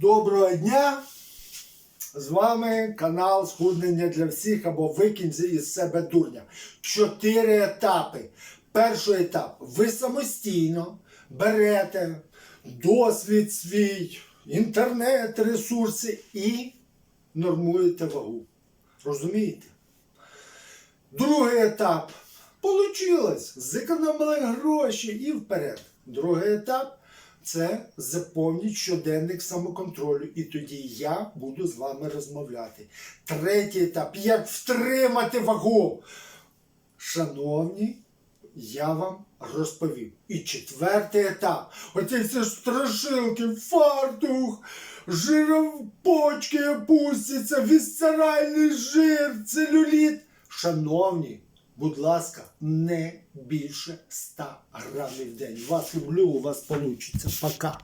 Доброго дня! З вами канал Схуднення для всіх або Викинь із себе дурня. Чотири етапи. Перший етап. Ви самостійно берете досвід свій, інтернет, ресурси і нормуєте вагу. Розумієте? Другий етап. Получилось. Зекономили гроші і вперед. Другий етап це заповніть щоденник самоконтролю. І тоді я буду з вами розмовляти. Третій етап. Як втримати вагу. Шановні, я вам розповім. І четвертий етап. Оці всі страшилки, фартух, жировпочки опустяться, вісцеральний жир, целюліт. Шановні, будь ласка, не більше 100 грамів в день. Вас люблю, у вас вийде. Пока.